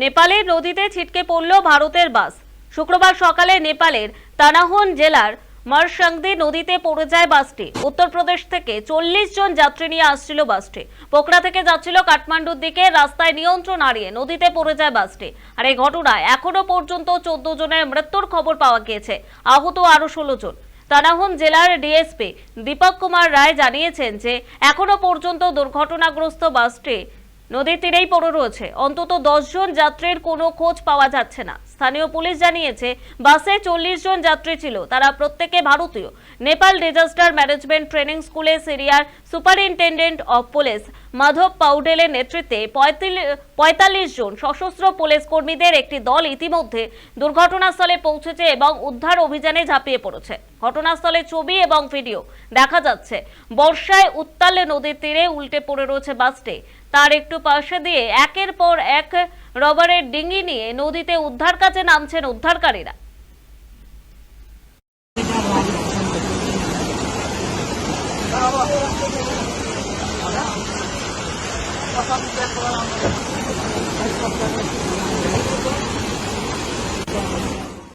নেপালের নদীতে ছিটকে পড়ল ভারতের বাস। শুক্রবার সকালে নেপালের তানাহন জেলার মারসাংদি নদীতে পড়ে যায় বাসটি। উত্তরপ্রদেশ থেকে চল্লিশ জন যাত্রী নিয়ে আসছিল বাসটি। পোখরা থেকে যাচ্ছিল কাঠমান্ডুর দিকে, রাস্তায় নিয়ন্ত্রণ হারিয়ে নদীতে পড়ে যায় বাসটি। আর এই ঘটনায় এখনও পর্যন্ত চোদ্দ জনের মৃত্যুর খবর পাওয়া গিয়েছে। আহত আরও ষোলো জন। তানাহন জেলার ডিএসপি দীপক কুমার রায় জানিয়েছেন যে, এখনও পর্যন্ত দুর্ঘটনাগ্রস্ত বাসটি নদীর তীরেই পড়ে রয়েছে। অন্তত দশজন যাত্রীর কোনো খোঁজ পাওয়া যাচ্ছে না। স্থানীয় পুলিশ জানিয়েছে, বাসে চল্লিশ জন যাত্রী ছিল। তারা প্রত্যেকে ভারতীয়। নেপাল ডিজাস্টার ম্যানেজমেন্ট ট্রেনিং স্কুলে senior superintendent of police Madhav পাউডেলের নেতৃত্বে পঁয়তাল্লিশ জন সশস্ত্র পুলিশ কর্মীদের একটি দল ইতিমধ্যে দুর্ঘটনাস্থলে পৌঁছেছে এবং উদ্ধার অভিযানে ঝাঁপিয়ে পড়েছে। ঘটনাস্থলে ছবি এবং ভিডিও দেখা যাচ্ছে। বর্ষায় উত্তালে নদীর তীরে উল্টে পড়ে রয়েছে বাসটি। তার একটু পাশে দিয়ে একের পর এক রবারের ডিঙি নিয়ে নদীতে উদ্ধার কাজে নামছেন উদ্ধারকারীরা। Bakalım bize falan anlatır.